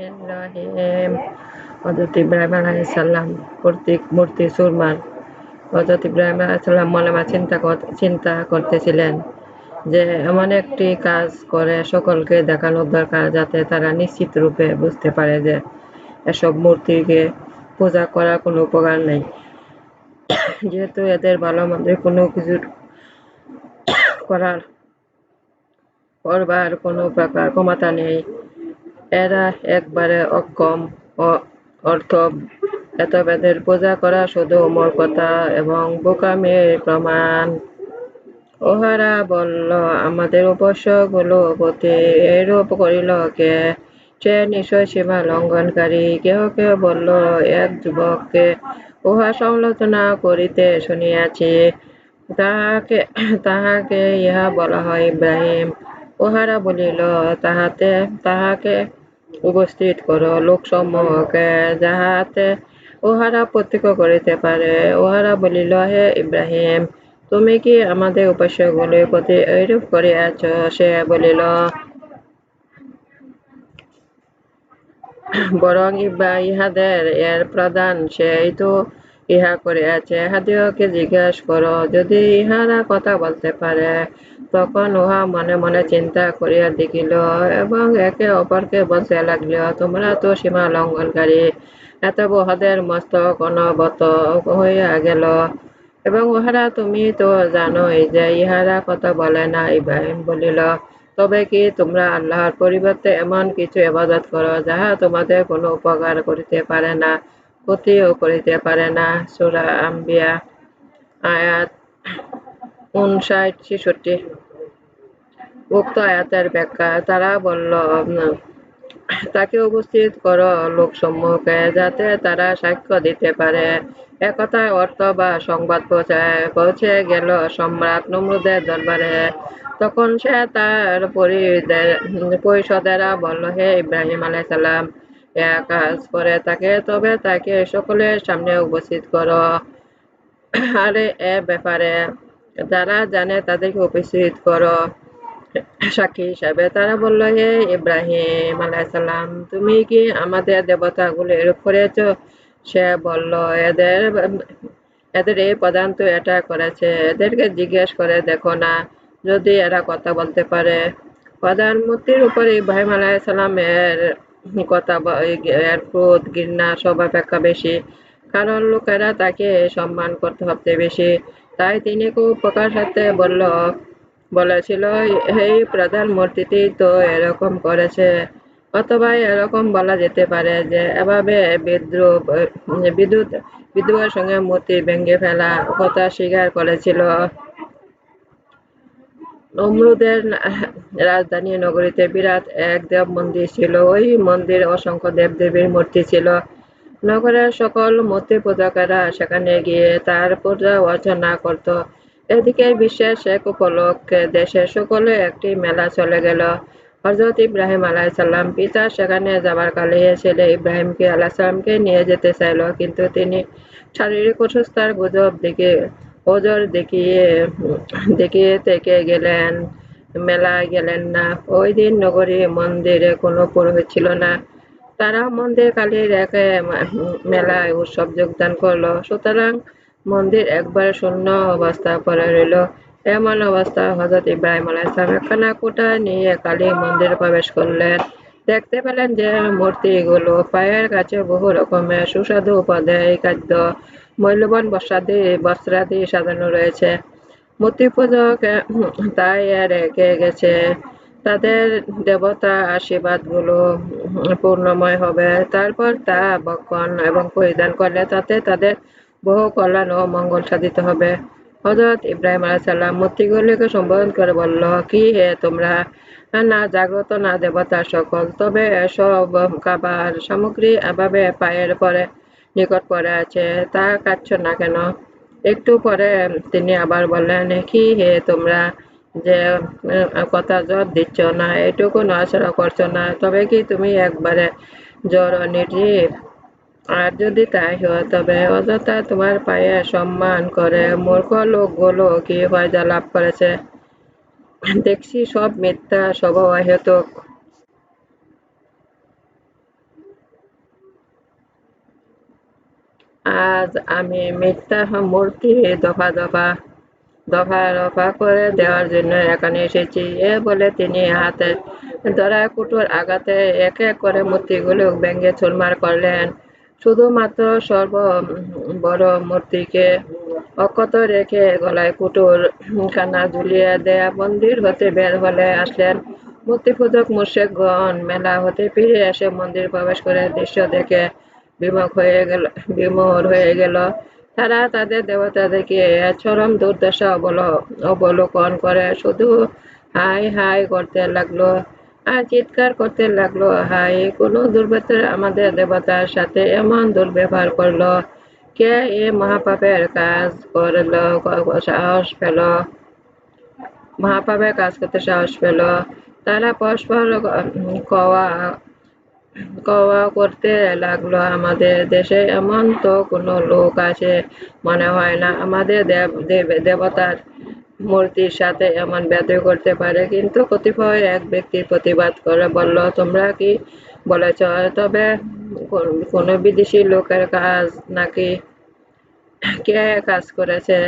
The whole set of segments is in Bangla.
ইব্রাহিম আলাইসাল্লাম চিন্তা করতেছিলেন যে, এমন একটি কাজ করে সকলকে দেখানোর দরকার যাতে তারা নিশ্চিত রূপে বুঝতে পারে যে, এসব মূর্তিকে পূজা করার কোনো উপকার নেই। যেহেতু এদের ভালো মন্দের কোনো কিছু করার করবার কোনো প্রকার ক্ষমতা নেই এরা একবারে অক্ষম অর্থ এতবেদের পূজা করা শুধু মূর্খতা এবং বোকামির প্রমাণ। ওহারা বলল, আমাদেরগুলো প্রতি এরূপ করিল কে? সে নিশ্চয় সীমা লঙ্ঘনকারী। কেউ কেউ বলল, এক যুবককে উহা সমালোচনা করিতে শুনিয়াছি। তাহাকে তাহাকে ইহা বলা হয় ইব্রাহিম। উহারা বলিল, তাহাতে, তাহাকে উপস্থিত করো। লোকসমূহকে যাহাতে উহারা প্রত্যক্ষ করিতে পারে, উহারা বলিল, হে ইব্রাহিম, তুমি কি আমাদের উপাস্যগুলির প্রতি এইরূপ করিয়াছ? সে বলিল, বরং ইবা ইহাদের এর প্রধান, সেই তো ইহা করিয়াছে। ইহাদিওকে জিজ্ঞাস করো, যদি ইহারা কথা বলতে পারে তখন উহা মনে মনে চিন্তা করিয়া দেখিল, এবং একে অপরকে বলতে লাগল, তোমরা তো সীমা লঙ্ঘনকারী। এত বহদের মস্তক অনবত হইয়া গেল। এবং উহারা তুমি তো জানোই যে ইহারা কথা বলে না ইব্রাহিম বলিল, তবে কি তোমরা আল্লাহর পরিবর্তে এমন কিছু এবাদত করো, যাহা তোমাদের কোনো উপকার করিতে পারে না, ক্ষতিও করিতে পারে না? সুরা আম্বিয়া, আয়াত উনষাট, ছেষট্টি। উক্ত আয়াতের ব্যাখ্যা, তারা বলল তাকে উপস্থিত করো লোকসমূহকে যাতে তারা সাক্ষ্য দিতে পারে। একথায় অর্থ বা সংবাদ পৌঁছায় পৌঁছে গেল সম্রাট নমরুদের দরবারে। তখন সে তার পরিষদেরা বলল, হে ইব্রাহিম আলাইসাল্লাম কাজ করে তাকে, তবে তাকে সকলের সামনে উপস্থিত করো। আরে এ ব্যাপারে যারা জানে তাদেরকে উপস্থিত করো। সাক্ষী হিসাবে তারা বলল, হে ইব্রাহিম আলাইসাল্লাম তুমি কি আমাদের দেবতাগুলো এরূপ করেছ সে বলল, এদের এদের এই প্রধান তো এটা করেছে, এদেরকে জিজ্ঞেস করে দেখো না, যদি এরা কথা বলতে পারে। প্রধান মূর্তির উপরে ইব্রাহিম আলাইসাল্লামের কথা এর ক্রোধ, ঘৃণা, সব অপেক্ষা বেশি। কারণ লোকেরা তাকে সম্মান করতে হবে বেশি। তাই তিনি খুব প্রকার সাথে বলল বলেছিল এই প্রধান মূর্তিটি তো এরকম করেছে অথবা এরকম বলা যেতে পারে যে এভাবে বিদ্রুপ, বিদ্যুৎ বিদ্রোহের সঙ্গে মূর্তি ভেঙে ফেলা কথা স্বীকার করেছিল। নমরুদের রাজধানী নগরীতে বিরাট এক দেব মন্দির ছিল। ওই মন্দির অসংখ্য দেবদেবীর মূর্তি ছিল। নগরের সকল মূর্তি পূজাকারা সেখানে গিয়ে তার পূজা অর্চনা করত। এদিকে বিশ্বের শেখ উপলক্ষে দেশের সকলে একটি মেলা চলে গেল। হজরত ইব্রাহিম আলাইসাল্লাম পিতা সেখানে যাবার কালে ছেলে ইব্রাহিমকে আলাহিসাল্লামকে নিয়ে যেতে চাইল, কিন্তু তিনি শারীরিক অসুস্থার গুজব দেখে, ওজর দেখিয়ে দেখিয়ে থেকে গেলেন, মেলায় গেলেন না। ওই দিন নগরী মন্দিরে কোনো পুরোহিত ছিল না। তারা মন্দির কালীর এক মেলায় উৎসব যোগদান করল। সুতরাং মন্দির একবার শূন্য অবস্থা পরে রইল। এমন অবস্থা হজরত ইব্রাহিম আলাইসলাম একখানা কোটা নিয়ে কালী মন্দিরে প্রবেশ করলেন। দেখতে পেলেন যে মূর্তিগুলো পায়ের কাছে বহু রকমের সুস্বাদু উপাদেয়, খাদ্য, মূল্যবান বস্ত্রাদি বস্ত্রাদি সাজানো রয়েছে। মূর্তি পূজক তাই রেখে গেছে তাদের দেবতা আশীর্বাদগুলো পূর্ণময় হবে। তারপর তা বক্ষণ এবং পরিধান করলে তাতে তাদের বহু কল্যাণ ও মঙ্গল সাধিত হবে। হজরত ইব্রাহিম আলাইসাল্লাম মূর্তিগুলিকে সম্বোধন করে বলল, কি হে তোমরা? না জাগ্রত, না দেবতা সকল। তবে এসব খাবার সামগ্রী এভাবে পায়ের পরে নিকট পড়ে আছে, তা কাটছ না কেন? একটু পরে তিনি আবার বললেন, কি হে তোমরা যে কথা জ্বর দিচ্ছ না, এটুকু নড়াচড়া করছ না, তবে কি তুমি একবারে জ্বর নির্জীব আর যদি তাই হয়, তবে অযথা তোমার পায়ে সম্মান করে মূর্খ লোকগুলো কি ফয়দা লাভ করেছে? দেখছি সব মিথ্যা সব অহেতুক আজ আমি মিথ্যা মূর্তি দফা দফা দফা রফা করে দেওয়ার জন্য এখানে এসেছি। এ বলে তিনি হাতে ধরা কুটুর আঘাতে এক এক করে মূর্তিগুলো ভেঙে চুরমার করলেন। শুধুমাত্র সর্ব বড় মূর্তিকে অক্ষত রেখে গলায় কুটুর কানা ঝুলিয়ে দেয়া মন্দির হতে বের হলে আসলেন মূর্তিপূজক মুর্শেকগণ মেলা হতে ফিরে এসে মন্দির প্রবেশ করে দৃশ্য দেখে বিমুখ হয়ে গেল বিমোর হয়ে গেল। তারা তাদের দেবতাদেরকে চরম দুর্দশা অবল অবলোকন করে। শুধু হাই হাই করতে লাগল। আর চিৎকার করতে লাগল। হাই কোনো দুর্বৃত্তর আমাদের দেবতার সাথে এমন দুর্ব্যবহার করল? কে এ মহাপাপের কাজ করল? সাহস পেল? মহাপাপের কাজ করতে সাহস পেল? তারা পরস্পর কওয়া কওয়া করতে লাগল। আমাদের দেশে এমন তো কোনো লোক আছে, মনে হয় না। আমাদের দেব, দেবতার মূর্তির সাথে এমন ব্যবহার করতে পারে, কিন্তু কতিপয় এক ব্যক্তি প্রতিবাদ করে বলল, তোমরা কি বলেছ? তবে কোনো বিদেশি লোকের কাজ নাকি কে কাজ করেছে?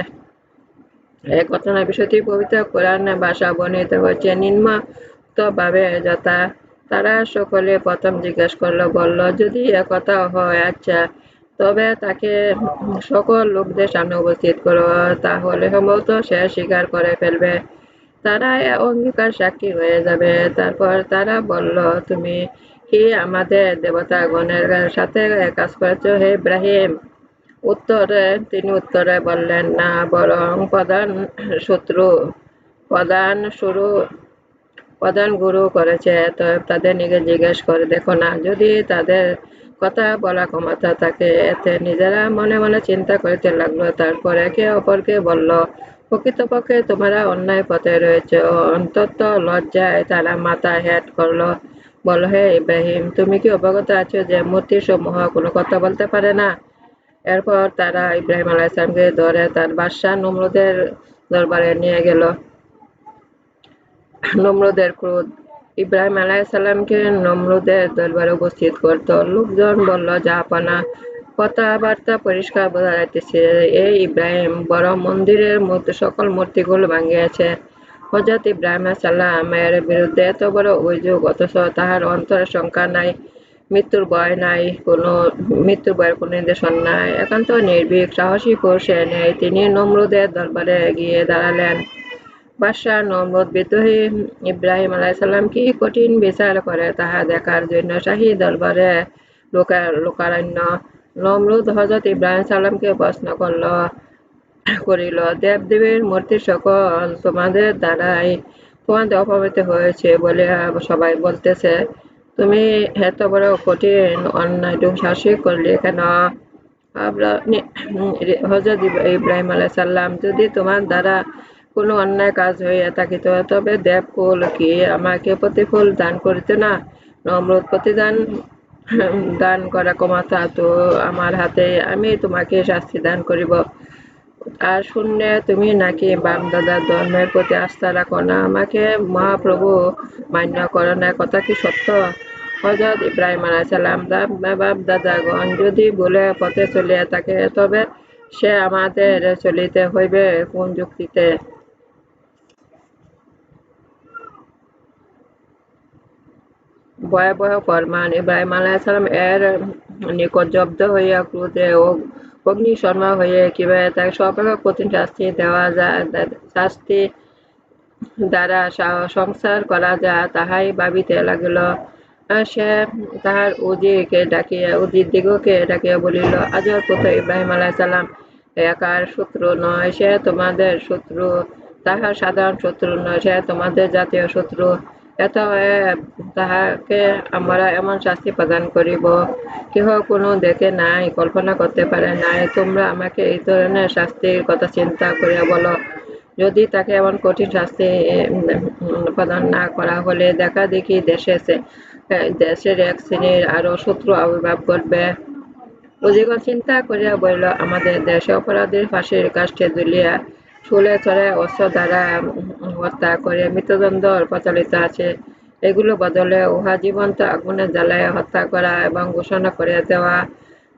এই ঘটনা বিষয়টি পবিত্র কোরআনে ভাষা বর্ণিত হচ্ছে নিম্নোক্তভাবে যথা, তারা সকলে প্রথম জিজ্ঞেস করল, বলল, যদি একথা হয় আচ্ছা তবে তাকে সকল লোকদের সামনে উপস্থিত করো, তাহলে সম্ভবত সে স্বীকার করে ফেলবে। তারা অঙ্গীকার সাক্ষী হয়ে যাবে। তারপর তারা বলল, তুমি কি আমাদের দেবতাগণের সাথে কাজ করেছ হে ইব্রাহিম? উত্তরে, তিনি উত্তরে বললেন, না, বরং প্রধান শত্রু, প্রধান শুরু, প্রধান গুরু করেছে। তো তাদের নিজে জিজ্ঞেস করে দেখো না। যদি তাদের কথা বলা ক্ষমতা থাকে এতে নিজেরা মনে মনে চিন্তা করিতে লাগল। তারপর একে অপরকে বলল, প্রকৃতপক্ষে তোমরা অন্যায় পথে রয়েছে। অন্তত লজ্জায় তারা মাথা হেট করল। বলো, হে ইব্রাহিম, তুমি কি অবগত আছো যে মূর্তি সমূহ কোনো কথা বলতে পারে না? এরপর তারা ইব্রাহিম আলাইসলামকে ধরে তার বাদশাহ নমরুদের দরবারে নিয়ে গেল। নমরুদের ক্রোধ ইব্রাহিম আলাইসাল্লামকে নমরুদের দরবারে উপস্থিত করত। লোকজন বলল জাহাপানা কথাবার্তা পরিষ্কার বোঝা যাইতেছে এই ইব্রাহিম বড় মন্দিরের মধ্যে সকল মূর্তিগুলো ভাঙিয়েছে। হজরত ইব্রাহিম সাল্লামের বিরুদ্ধে এত বড় অভিযোগ, অথচ তাহার অন্তরের সংখ্যা নাই, মৃত্যুর ভয় নাই, কোনো মৃত্যুর ভয়ের কোনো নির্দেশন নাই। একান্ত নির্ভীক, সাহসী পুরুষে নেই। তিনি নমরুদের দরবারে গিয়ে দাঁড়ালেন। বাদশাহ নমরুদ বিদ্রোহী ইব্রাহিম আলাইসাল্লাম কি কঠিন বিচার করে তাহা দেখার জন্য শাহী দরবারে লোকা, লোকারণ্য? নমরুদ হজরত ইব্রাহিম সাল্লামকে প্রশ্ন করল, করিল, দেবদেবীর মূর্তি সকল তোমাদের দ্বারাই তোমাদের অপবিত হয়েছে বলে সবাই বলতেছে। তুমি এত বড় কঠিন অন্যায় দুঃসাহসিক করলে কেন? হজরত ইব্রাহিম আলাহ সাল্লাম যদি তোমার দ্বারা কোনো অন্যায় কাজ হইয়া থাকিত, তবে দেব দেবকুল কি আমাকে প্রতিফল দান করিত না? নমরুদ প্রতিদান দান করা ক্ষমতা তো আমার হাতে, আমি তোমাকে শাস্তি দান করিব। আর শুনলে তুমি নাকি বাম দাদা ধর্মের প্রতি আস্থা রাখো না? আমাকে মহাপ্রভু মান্য করো না কথা কি সত্য? হজরত ইব্রাহিম আলাইসাল্লাম বাপ দাদাগণ যদি বলে পথে চলিয়া থাকে, তবে সে আমাদের চলিতে হইবে কোন যুক্তিতে? ভয়াবহ ফরমান ইব্রাহিম আলাইসালাম এর নিকট জব্দ হইয়া ক্রোধে ও অগ্নিশর্মা হয়ে কীভাবে তাকে সর্বাপেক্ষা কঠিন শাস্তি দেওয়া যায় শাস্তি দ্বারা সংসার করা যায় তাহাই ভাবিতে লাগিল। সে তাহার উজিরকে ডাকিয়া উজির দিগকে ডাকিয়া বলিল আজর পুত্র ইব্রাহিম আলাইসাল্লাম একার শত্রু নয়। সে তোমাদের শত্রু তাহার সাধারণ শত্রু নয়। সে তোমাদের জাতীয় শত্রু। এত তাহাকে আমরা এমন শাস্তি প্রদান করিব, কেহ কোনো দেখে নাই, কল্পনা করতে পারে নাই, তোমরা আমাকে এই ধরনের শাস্তির কথা চিন্তা করিয়া বলো। যদি তাকে এমন কঠিন শাস্তি প্রদান না করা হলে দেখা দেখি দেশে দেশের এক শ্রেণির আরও শত্রু আবির্ভাব করবে অজিগণ চিন্তা করিয়া বলিল, আমাদের দেশে অপরাধীর ফাঁসির কাষ্টে দুলিয়া শুলে চড়ে অস্ত্র দ্বারা হত্যা করে, মৃত্যুদণ্ড প্রচলিত আছে। এগুলো বদলে উহা জীবন্ত আগুনে জ্বালায় হত্যা করা এবং ঘোষণা করে দেওয়া।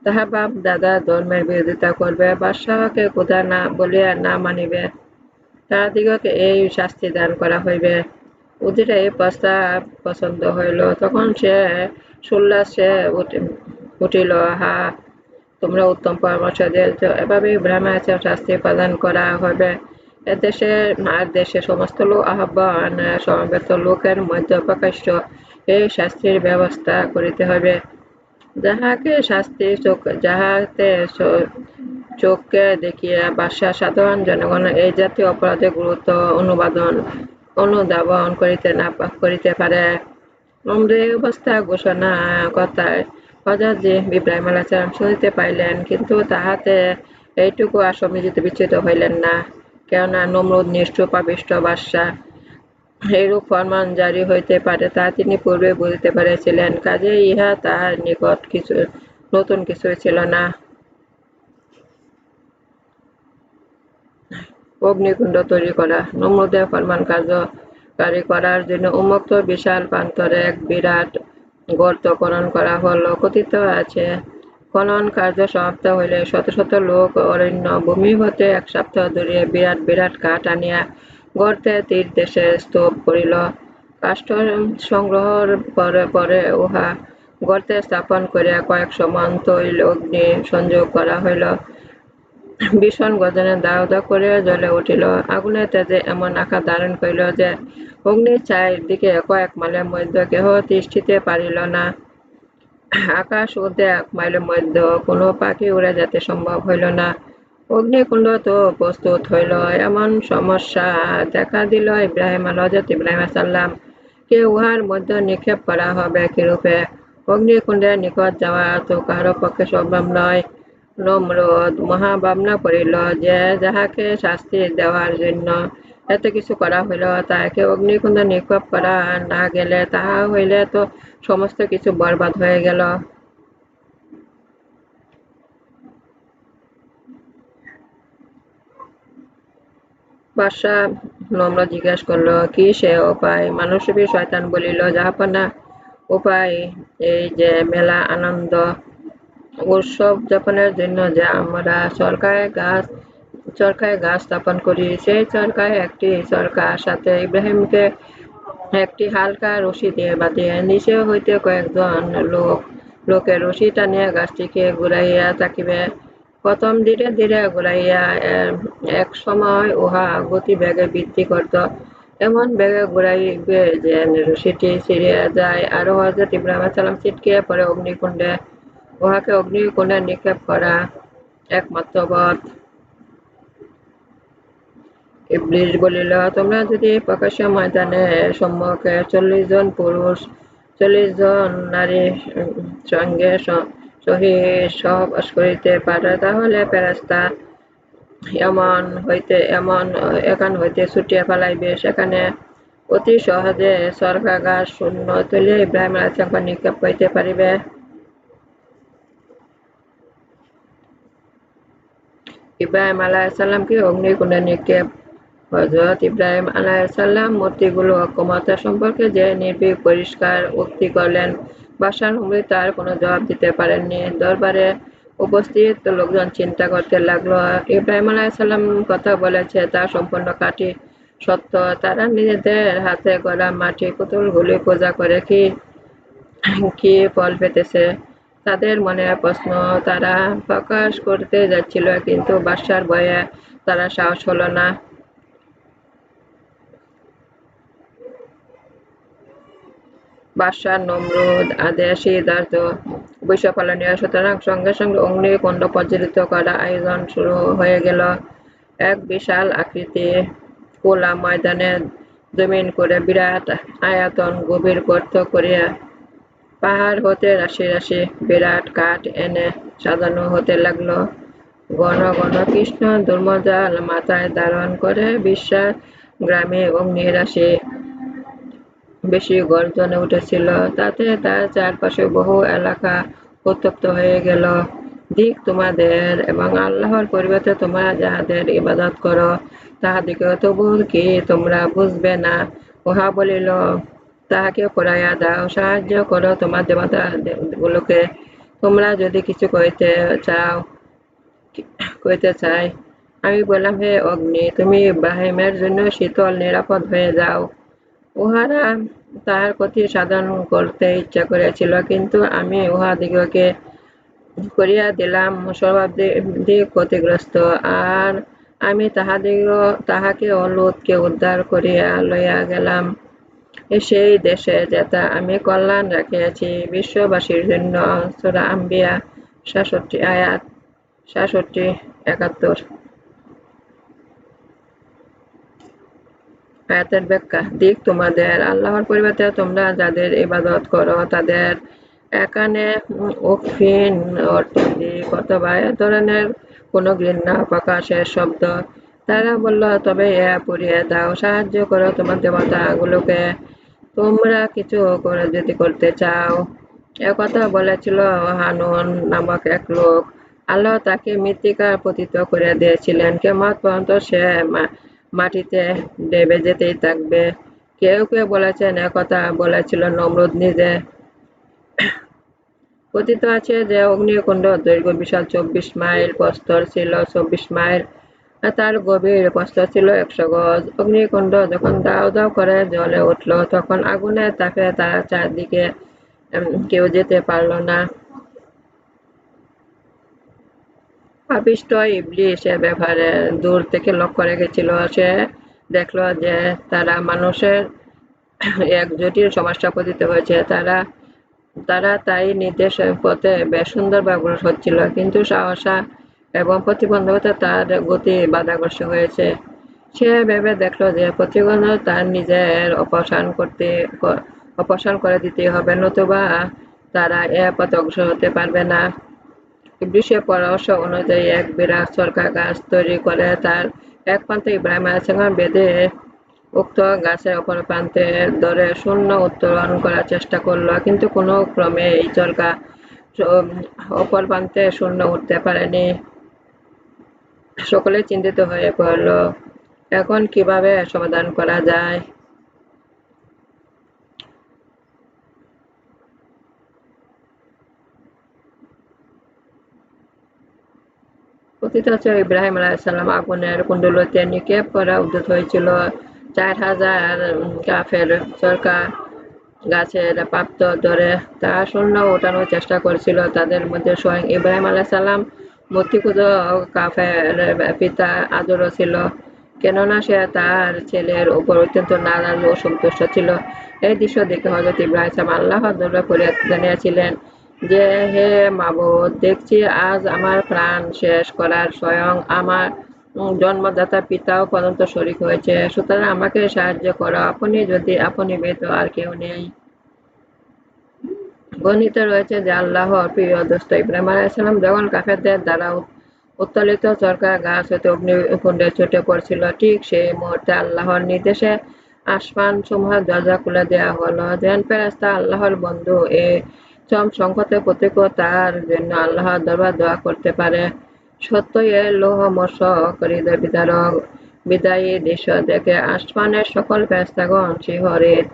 তাহা বাপ, দাদা ধর্মের বিরোধিতা করবে, বাদশাহকে কোথা না বলিয়া না মানিবে তাহাদিগকে এই শাস্তি দান করা হইবে। উজিরে এই প্রস্তাব পছন্দ হইল, তখন সে সে উঠিল হা তোমরা উত্তম পরামর্শ দিয়েছ এভাবে ব্রাহ্মণ শাস্তি প্রদান করা হবে। এদেশে, আর দেশে সমস্ত লোক আহ্বান, সমবেত লোকের মধ্যে প্রকাশ্য এই শাস্তির ব্যবস্থা করিতে হবে। যাহাকে শাস্তি চোখ, যাহাতে চোখকে দেখিয়া বাসা সাধারণ জনগণ এই জাতীয় অপরাধের গুরুত্ব অনুবাদন, অনুধাবন করিতে না, করিতে পারে। অবস্থা ঘোষণা কথায় হজরত ইব্রাহিম আলাহাম শুনিতে পাইলেন, কিন্তু তাহাতে এইটুকু আসমিজিত বিচ্ছিত হইলেন না, কেননা নমরুদ নিষ্ঠুর পাবিষ্ট বাদশাহ, এইরূপ ফরমান জারি হইতে পারে তা তিনি পূর্বে বুঝিতে পারিয়াছিলেন কাজে ইহা তাহার নিকট কিছু, নতুন কিছুই ছিল না। অগ্নিকুণ্ড তৈরি করা, নমরুদের ফরমান কার্যকারী করার জন্য উন্মুক্ত বিশাল প্রান্তরে এক বিরাট গর্ত খনন করা হল। কথিত আছে, খনন কার্য সমাপ্ত হইলে শত শত লোক অরণ্য ভূমি হতে এক সপ্তাহ ধরিয়া বিরাট বিরাট কাঠ আনিয়া গর্তে তীর দেশে স্তূপ করিল। কাষ্ঠ সংগ্রহর পরে পরে উহা গর্তে স্থাপন করিয়া কয়েক সমান অগ্নি সংযোগ করা হইল। ভীষণ গজনে দাও দাও করিয়া জ্বলে উঠিল। আগুনে তেজে এমন আকার ধারণ করিল যে অগ্নির দিকে কয়েক মাইলের মধ্যে কেহ তিষ্ঠিতে পারিল না। আকাশ উর্ধে এক মাইলের মধ্যে কোনো পাখি উড়ে যেতে সম্ভব হইল না। অগ্নিকুণ্ড তো প্রস্তুত হইল, এমন সমস্যা দেখা দিল ইব্রাহিম আলহজত ইব্রাহিম সাল্লাম কে উহার মধ্যে নিক্ষেপ করা হবে কিরূপে? অগ্নিকুণ্ডের নিকট যাওয়া তো কারও পক্ষে সম্ভব নয়। নমরদ মহাভাবনা করিল যে যাহাকে শাস্তি দেওয়ার জন্য এত কিছু করা হইল, তাহাকে অগ্নিকুণ্ড নিক্ষেপ করা না গেলে তাহা হইলে তো সমস্ত কিছু বরবাদ হয়ে গেল। বাদশাহ নম্র জিজ্ঞাস করল, কি সে উপায়? মানুষবী শয়তান বলিল যাহাপনা উপায় এই যে মেলা আনন্দ উৎসব যাপনের জন্য যে আমরা সরকারের গাছ, চরকায় গাছ স্থাপন করি। সেই চরকায় একটি চরকার সাথে ইব্রাহিমকে একটি হালকা রশি দিয়ে বাঁধিয়ে, নিচে হইতে কয়েকজন লোক, লোকের রশি টানিয়া গাছটিকে ঘুরাইয়া থাকিবে। প্রথম ধীরে ধীরে ঘুরাইয়া এক সময় উহা গতি বেগে বৃদ্ধি করত। এমন বেগে ঘুরাইবে যে রশিটি ছিঁড়িয়া যায়। আরও হজরত ইব্রাহিম সালাম ছিটকিয়ে পরে অগ্নিকুণ্ডে। উহাকে অগ্নিকুণ্ডে নিক্ষেপ করা একমাত্র পথ। ইবলিশ বলিল, তোমরা যদি প্রকাশ্য ময়দানে সম্মুখে চল্লিশ জন পুরুষ, চল্লিশ জন সঙ্গে করিতে পারে, তাহলে ফেরাস্তা এমন হইতে, এমন, এখান হইতে ছুটিয়া ফেলাইবে। সেখানে অতি সহজে সরকাগার শূন্য তুলিয়া ইব্রাহিম আলাইসালাম নিক্ষেপ হইতে পারিবে। ইব্রাহিম আলাইসাল্লামকে অগ্নিকুণ্ডে নিক্ষেপ? হজরত ইব্রাহিম আলাইসাল্লাম মূর্তিগুলো অক্ষমতা সম্পর্কে যে নির্ভীক, পরিষ্কার উক্তি করলেন। বাসার হুমরি তার কোনো জবাব দিতে পারেননি। দরবারে উপস্থিত লোকজন চিন্তা করতে লাগল। ইব্রাহিম আলাইসাল্লাম কথা বলেছে, তা সম্পূর্ণ কাটি সত্য। তারা নিজেদের হাতে গড়া মাটি পুতুলগুলি পূজা করে কি কি ফল পেতেছে? তাদের মনে প্রশ্ন, তারা প্রকাশ করতে যাচ্ছিল, কিন্তু বাসার ভয়ে তারা সাহস হলো না। বাদশাহ নমরুদ আদেশ সিদ্ধার্থ পালনীয় সুতরাং সঙ্গে সঙ্গে অগ্নিকুণ্ড প্রজ্বলিত করা আয়োজন শুরু হয়ে গেল। এক বিশাল আকৃতি খোলা ময়দানে জমিন করে বিরাট আয়তন গভীর গর্ত করিয়া পাহাড় হতে রাশি রাশি, বিরাট কাঠ এনে সাজানো হতে লাগল। ঘন ঘন কৃষ্ণ দুর্মজাল মাথায় ধারণ করে বিশ্বাস গ্রামে অগ্নিরাশি বেশি গর্জনে উঠেছিল। তাতে তার চারপাশে বহু এলাকা উত্তপ্ত হয়ে গেল। দিক তোমাদের এবং আল্লাহর পরিবর্তে তোমরা যাহাদের ইবাদত করো তাহাদিকে তবু কি তোমরা বুঝবে না? উহা বলিল তাহাকে পড়াইয়া দাও, সাহায্য করো তোমার দেবতা গুলোকে তোমরা যদি কিছু কইতে চাও, কইতে চাই, আমি বললাম, হে অগ্নি, তুমি ইব্রাহিমের জন্য শীতল, নিরাপদ হয়ে যাও। উহারা তাহার ক্ষতি সাধন করতে ইচ্ছা করেছিল কিন্তু আমি উহাদিগকে করিয়া দিলাম, সর্বাধিক ক্ষতিগ্রস্ত। আর আমি তাহাদিগ, তাহাকে অলুতকে উদ্ধার করিয়া লইয়া গেলাম। সেই দেশে যেটা আমি কল্যাণ রাখিয়াছি, বিশ্ববাসীর জন্য সুরা আম্বিয়া, সাতষট্টি আয়াত, সাতষট্টি একাত্তর। আয়াতের ব্যাখ্যা, দিক তোমাদের, আল্লাহর পরিবর্তে তোমরা যাদের ইবাদত করো, তাদের এখানে উকফিন অর্থ। দিক অথবা এ ধরনের কোনো ঘৃণা প্রকাশের শব্দ তারা বলল, তবে এ পুড়িয়ে দাও, সাহায্য করো তোমার দেবতাগুলোকে। তোমরা কিছু করে যদি করতে চাও। একথা বলেছিল হানুন নামক এক লোক। আল্লাহ তাকে মৃত্তিকার পতিত করে দিয়েছিলেন। কেমত পর্যন্ত সে মাটিতে ডেবে যেতেই থাকবে। কেউ কেউ বলেছেন একথা বলেছিল নমরুদ নিজে। কথিত আছে যে অগ্নিকুণ্ড দৈর্ঘ্য বিশাল চব্বিশ মাইল প্রস্তর ছিল, চব্বিশ মাইল তার গভীর প্রস্ত ছিল একশো গজ। অগ্নিকুণ্ড যখন দাও দাও করে জলে উঠল, তখন আগুনে তাকে তার চারদিকে কেউ যেতে পারল না। পাপিষ্ট ইবলিশ এ ব্যাপারে দূর থেকে লক্ষ্য রেখেছিল। সে দেখল যে তারা মানুষের এক জটিল সমস্যা পতিত হয়েছে। তারা তারা তাই নির্দেশ পথে বেশ সুন্দরভাবে অগ্রসর হচ্ছিল, কিন্তু সাহসা এবং প্রতিবন্ধকতা তার গতি বাধাগ্রস্ত হয়েছে। সে ভেবে দেখল যে প্রতিবন্ধ তার নিজের অপসারণ করতে অপসারণ করে দিতে হবে, নতুবা তারা এ পথে অগ্রসর হতে পারবে না। ইবলিশের পরামর্শ অনুযায়ী এক বিরাট সরকার গাছ তৈরি করে তার এক প্রান্তে ইব্রাহিম আলাইসালাম বেঁধে উক্ত গাছের অপর প্রান্তে ধরে শূন্য উত্তোলন করার চেষ্টা করল, কিন্তু কোনো ক্রমে এই চরকা অপর প্রান্তে শূন্য উঠতে পারেনি। সকলে চিন্তিত হয়ে পড়ল। এখন কীভাবে সমাধান করা যায়? ইব্রাহিম আলাইসাল্লাম আগুনের কুণ্ডলতে নিক্ষেপ করা উদ্যত হয়েছিল। চার হাজার কাফের সরকার গাছের প্রাপ্ত ধরে তা শূন্য ওঠানোর চেষ্টা করেছিল। তাদের মধ্যে স্বয়ং ইব্রাহিম আলাইসাল্লাম মূর্তিকুজ কাফের পিতা আদরও ছিল। কেননা সে তার ছেলের উপর অত্যন্ত নারাজ ও সন্তুষ্ট ছিল। এই দৃশ্য দেখে হজরত ইব্রাহিম আল্লাহ করে জানিয়েছিলেন যে, হে মাবুদ, দেখছি আজ আমার প্রাণ শেষ করার স্বয়ং আমার জন্মদাতা পিতাও পর্যন্ত শরিক হয়েছে। সুতরাং আমাকে সাহায্য করো। আপনি যদি, আপনি বেত আর কেউ নেই। গণিত রয়েছে যে আল্লাহর প্রিয় দোস্ত ইব্রাহিম আলাইসালাম যখন কাফেরদের দ্বারা উত্তোলিত সরকার গাছ হতে অগ্নিকুণ্ডে ছুটে পড়ছিল, ঠিক সেই মুহূর্তে আল্লাহর নির্দেশে আসমান সমূহ দরজা খুলে দেওয়া হলো। যেন ফেরাস্তা আল্লাহর বন্ধু, এ চম সংকটে প্রত্যেক তার জন্য আল্লাহ দরবার দোয়া করতে পারে। সত্যই এ লোহ হৃদয় বিদারক, বিদায়ী দৃশ্য দেখে আসমানের সকল ফেস্তাগণ শিহরিত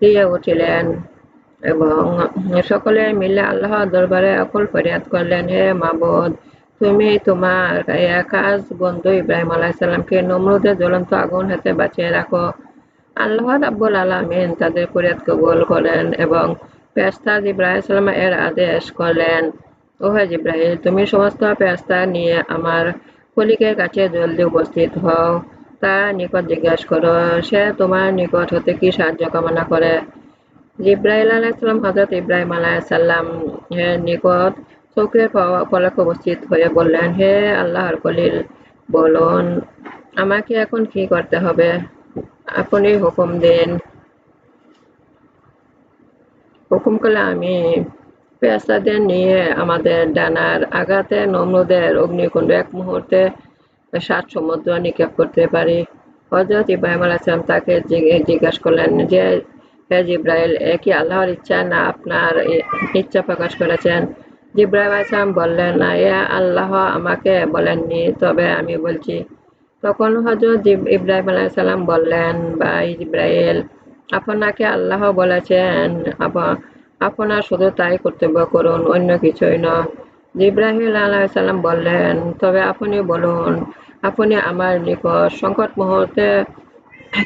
দিয়ে উঠিলেন। এবং সকলে মিলে আল্লাহ দরবারে অকল ফরিয়াদ করলেন, হে মাবুদ, তুমি তোমার একাজ বন্ধু ইব্রাহিম আলাইসাল্লামকে নমরুদের জ্বলন্ত আগুন হাতে বাঁচিয়ে রাখো। আল্লাহ রাব্বুল আলমিন তাদের ফরিয়াদ কবুল করেন এবং পেস্তা জিব্রাহিম এর আদেশ করলেন, ওহে জিব্রাহিল তুমি সমস্ত পেস্তা নিয়ে আমার কলিকের কাছে জলদি উপস্থিত হও। তার নিকট জিজ্ঞাসা করো, সে তোমার নিকট হতে কি সাহায্য কামনা করে? জিব্রাহিল আলাইসাল্লাম হজরত ইব্রাহিম আলাইসাল্লাম এর নিকট চৌকের পলক উপস্থিত হয়ে বললেন, হে আল্লাহর কলিল বলুন, আমাকে এখন কি করতে হবে? আপনি হুকুম দিন। হুকুম করলে আমি পেশাদের নিয়ে আমাদের ডানার আঘাতে নমরুদের অগ্নিকুণ্ড এক মুহূর্তে সাত সমুদ্র নিক্ষেপ করতে পারি। হজরত ইব্রাহিম আলাইসলাম তাকে জিজ্ঞাসা করলেন যে হে জিব্রাইল, একই আল্লাহর ইচ্ছা না আপনার ইচ্ছা প্রকাশ করেছেন? জিব্রাহিম আলাইসলাম বললেন, না, এ আল্লাহ আমাকে বলেননি, তবে আমি বলছি। তখন হজরত ইব্রাহিম আলাইসাল্লাম বললেন বা ইব্রাহিল আপনাকে আল্লাহ বলেছেন আপনার শুধু তাই কর্তব্য করুন, অন্য কিছুই নয় জিব্রাহিল আলাইসাল্লাম বললেন, তবে আপনি বলুন, আপনি আমার নিকট সংকট মুহূর্তে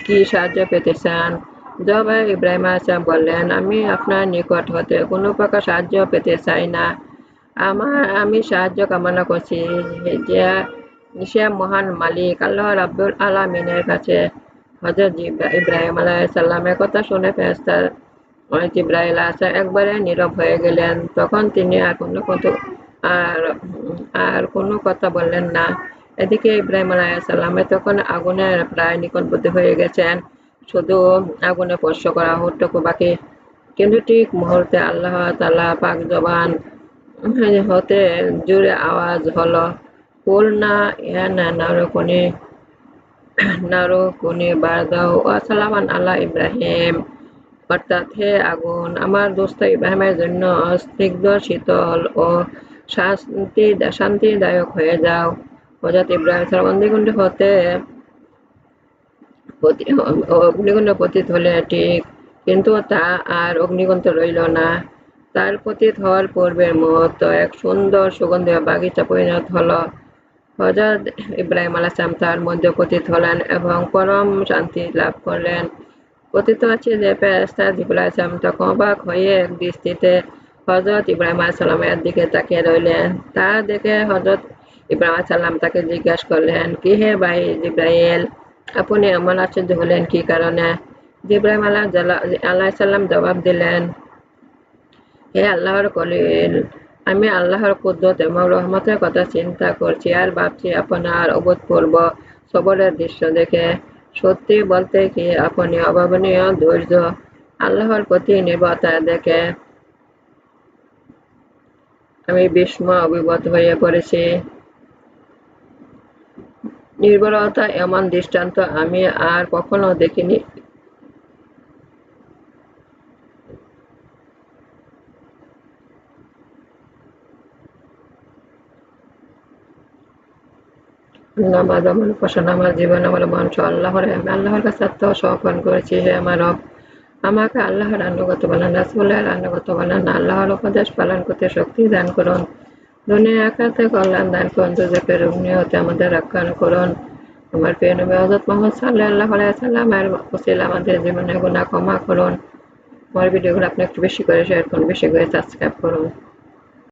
কি সাহায্য পেতে চান জবাই ইব্রাহিম আলাইসাল্লাম বললেন, আমি আপনার নিকট হতে কোনো প্রকার সাহায্য পেতে চাই না। আমার, আমি সাহায্য কামনা করছি যে সে মহান মালিক, আল্লাহ রাব্বুল আলমিনের কাছে হজরত ইব্রাহিম আলাইসাল্লামের কথা শুনে ফেরেস্তা জিব্রাইল আসা একবারে নীরব হয়ে গেলেন। তখন তিনি আর কোনো কত, আর আর কোনো কথা বললেন না। এদিকে ইব্রাহিম আলাইসাল্লামে তখন আগুনের প্রায় নিকটবর্তী হয়ে গেছেন। শুধু আগুনে স্পর্শ করা হটুকু বাকি কিন্তু ঠিক মুহূর্তে আল্লাহ তালা পাক জবান হতে জুড়ে আওয়াজ হলো কুল না ইয়া না নারকুনি নারকুনি বারদাও সালামান আল্লাহ ইব্রাহিম। অর্থাৎ হে আগুন, আমার দোস্ত ইব্রাহিমের জন্য স্নিগ্ধ শীতল ও শান্তি, শান্তিদায়ক হয়ে যাও। হজরত ইব্রাহিম অগ্নিকুণ্ড হতে অগ্নিকুণ্ড পতিত হলে ঠিক কিন্তু তা আর অগ্নিকুণ্ড রইল না। তার পতিত হওয়ার পূর্বের মুহূর্ত এক সুন্দর সুগন্ধি বাগিচা পরিণত হলো। হজরত ইব্রাহিম আলাইসালাম তার মধ্যে পতিত হলেন এবং পরম শান্তি লাভ করলেন। কথিত আছে যে ফেরেস্তা জিবুল আসলাম তখন অবাক হয়ে এক দৃষ্টিতে হজরত ইব্রাহিম আলাইসাল্লামের দিকে তাকিয়ে রইলেন। তা দেখে হজরত ইব্রাহিম আলাইসাল্লাম তাকে জিজ্ঞাসা করলেন, কি হে ভাই জিব্রাইল? আপনি এমন আশ্চর্য হলেন, কি কারণে? জিব্রাহিম আল্লাহ আলাইসাল্লাম জবাব দিলেন, হে আল্লাহর কলিল, আমি আল্লাহর কুদ্দত এবং রহমতের কথা চিন্তা করছি আর ভাবছি আপনার অভূতপূর্ব সবরের দৃশ্য দেখে। সত্যি বলতে কি আপনি অভাবনীয়, ধৈর্য, আল্লাহর প্রতি নির্ভরতা দেখে আমি বিস্ময় অভিভূত হয়ে পড়েছি। নির্ভরতা এমন দৃষ্টান্ত আমি আর কখনো দেখিনি। নামাজ আমার উপাসনা আমার জীবন আমার মঞ্চ আল্লাহর আমি আল্লাহর কাছে আত্মসমর্পণ করেছি। হে আমার রব, আমাকে আল্লাহর আনুগত বানান রাসুলের আনুগত বানান আল্লাহর উপদেশ পালন করতে শক্তি দান করুন। অগ্নি হতে আমাদের রক্ষা করুন। আমার প্রিয় নবী হজরত মোহাম্মদ আমাদের জীবনে গুণা ক্ষমা করুন। আমার ভিডিওগুলো আপনি একটু বেশি করে শেয়ার করুন, বেশি করে সাবস্ক্রাইব করুন।